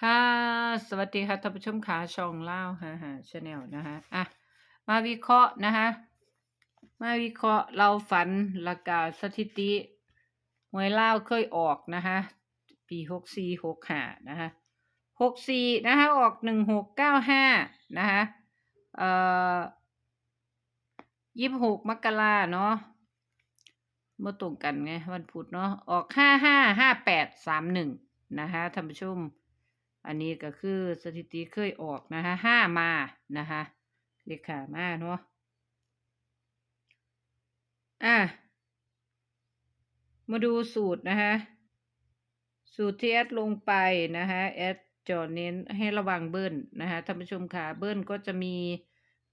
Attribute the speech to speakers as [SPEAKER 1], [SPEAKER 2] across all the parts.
[SPEAKER 1] ค่ะ สวัสดีค่ะท่านผู้ชมขาช่องเล่าฮะฮะชาแนลนะคะอะมาวิเคราะห์นะคะมาวิเคราะห์เราฝันและกาสถิติหวยเล่าเคยออกนะคะปีหกสี่หกห้านะคะหกสี่นะคะออกหนึ่งหกเก้าห้านะคะเอ่อยี่สิบหกมกราเนาะ มื่อตรงกันไงวันพุธเนาะออกห้าห้าห้าแปดสามหนึ่งนะคะท่านผู้ชม อันนี้ก็คือสถิติเคยออกนะคะห้ามานะคะเลขขามาเนาะอะมาดูสูตรนะคะสูตรที่แอดลงไปนะคะแอดจอเน้นให้ระวังเบิ้ลนะคะท่านผู้ชมค่ะเบิ้ลก็จะมี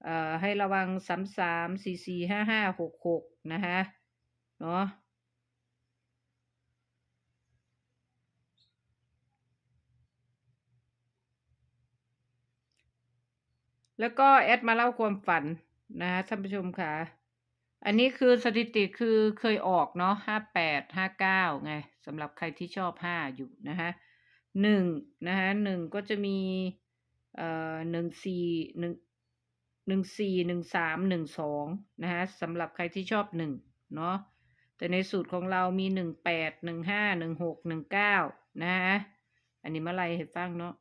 [SPEAKER 1] เอ่อให้ระวังสามสามสี่สี่ห้าห้าหกหกนะคะ เนาะแล้วก็แอดมาเล่าความฝันนะคะท่านผู้ชมค่ะ อันนี้คือสถิติคือเคยออกเนาะห้าแปดห้าเก้าไงสำหรับใครที่ชอบห้าอยู่นะคะหนึ่งนะคะหนึ่งก็จะมีเอ่อหนึ่งสี่หนึ่งหนึ่งสี่หนึ่งสามหนึ่งสองนะคะสำหรับใครที่ชอบหนึ่งเนาะ แต่ในสูตรของเรามีหนึ่งแปดหนึ่งห้าหนึ่งหกหนึ่งเก้านะคะอันนี้มาไล่ให้ฟังเนาะ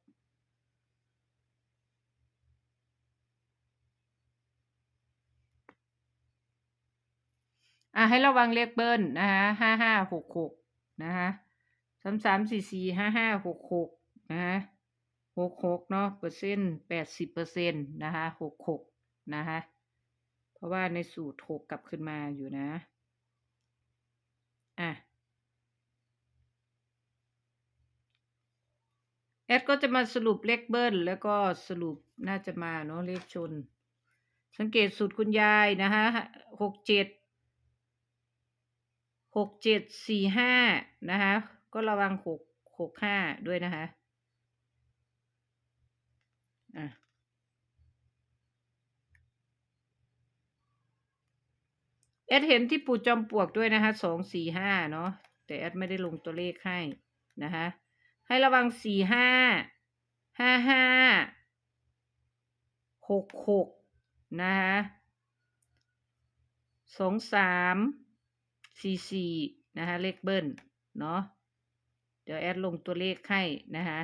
[SPEAKER 1] อะให้ระวังเลขเบิ้ลนะคะห้าห้าหกหกนะคะสามสามสี่สี่ห้าห้าหกหกนะคะหกหกเนาะเปอร์เซ็นต์แปดสิบเปอร์เซ็นต์นะคะหกหกนะคะเพราะว่าในสูตรหกกลับขึ้นมาอยู่นะ อะแอดก็จะมาสรุปเลขเบิ้ลแล้วก็สรุปน่าจะมาเนาะเลขชน สังเกตสูตรคุณยายนะคะหกเจ็ดหกเจ็ดสี่ห้านะคะก็ระวังหกหกห้าด้วยนะคะแอดเห็นที่ปู่จอมปลวกด้วยนะคะสองสี่ห้าเนาะแต่แอดไม่ได้ลงตัวเลขให้นะคะให้ระวังสี่ห้าห้าห้าหกหกนะคะสองสามสี่สี่นะคะเลขเบิ้ลเนาะเดี๋ยวแอดลงตัวเลขให้นะคะ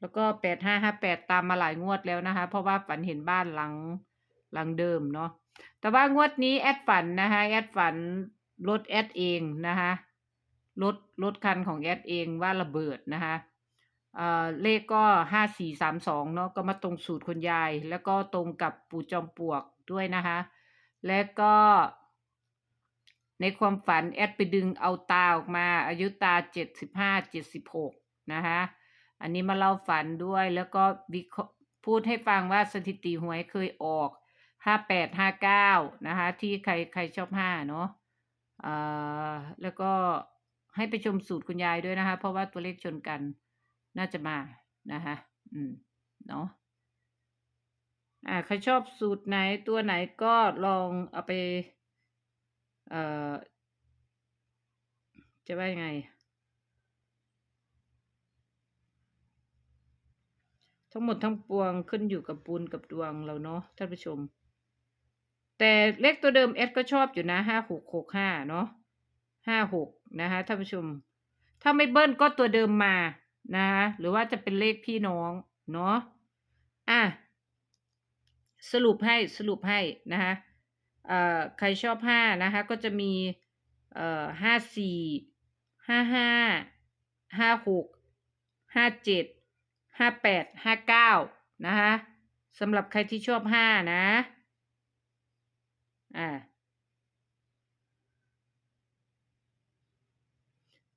[SPEAKER 1] แล้วก็แปดห้าห้าแปดตามมาหลายงวดแล้วนะคะ เพราะว่าฝันเห็นบ้านหลังหลังเดิมเนาะ แต่ว่างวดนี้แอดฝันนะคะแอดฝันรถแอดเองนะคะรถรถคันของแอดเองว่าระเบิดนะคะเอ่อเลขก็ห้าสี่สามสองเนาะก็มาตรงสูตรคุณยาย แล้วก็ตรงกับปู่จอมปลวกด้วยนะคะและก็ในความฝันแอดไปดึงเอาตาออกมา อายุตาเจ็ดสิบห้าเจ็ดสิบหกนะคะอันนี้มาเล่าฝันด้วยแล้วก็วิเคราะห์พูดให้ฟังว่าสถิติหวยเคยออก ห้าแปดห้าเก้านะคะ ที่ใครใครชอบห้าเนาะอ่อแล้วก็ให้ไปชมสูตรคุณยายด้วยนะคะ เพราะว่าตัวเลขชนกันน่าจะมานะคะอืมเนาะอ่าใครชอบสูตรไหนตัวไหนก็ลองเอาไป เอ่อ จะว่ายังไงทั้งหมดทั้งปวงขึ้นอยู่กับบุญกับดวงเราเนาะท่านผู้ชม แต่เลขตัวเดิมเอสก็ชอบอยู่นะห้าหกหกห้าเนาะห้าหกนะคะท่านผู้ชม ถ้าไม่เบิ้ลก็ตัวเดิมมานะคะหรือว่าจะเป็นเลขพี่น้องเนาะอะสรุปให้สรุปให้นะคะเอ่อใครชอบห้านะคะก็จะมีเอ่อห้าสี่ห้าห้าห้าหกห้าเจ็ดห้าแปดห้าเก้านะคะสำหรับใครที่ชอบห้านะ อ่า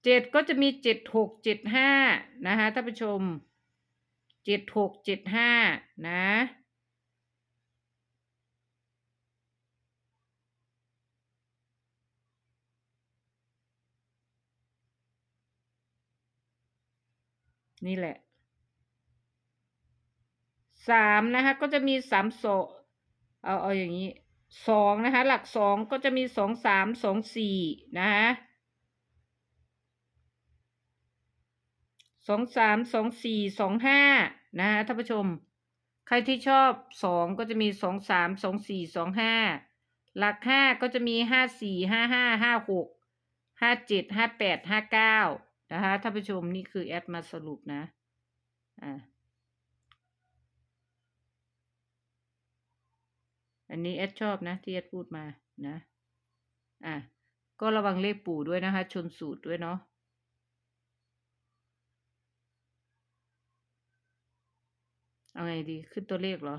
[SPEAKER 1] เจ็ดก็จะมีเจ็ดหกเจ็ดห้านะคะท่านผู้ชมเจ็ดหกเจ็ดห้านะนี่แหละสามนะคะก็จะมีสามโซเอาเอาอย่างนี้ สองนะคะ หลักสองก็จะมีสองสามสองสี่นะคะสองสามสองสี่สองห้านะฮะท่านผู้ชม ใครที่ชอบสองก็จะมีสองสามสองสี่สองห้าหลักห้าก็จะมีห้าสี่ห้าห้าห้าหกห้าเจ็ดห้าแปดห้าเก้านะคะท่านผู้ชมนี่คือแอดมาสรุปนะอ่า อันนี้แอดชอบนะที่แอดพูดมานะ อะ ก็ระวังเลขปู่ด้วยนะคะ ชนสูตรด้วยเนาะเอาไงดีขึ้นตัวเลขเหรอ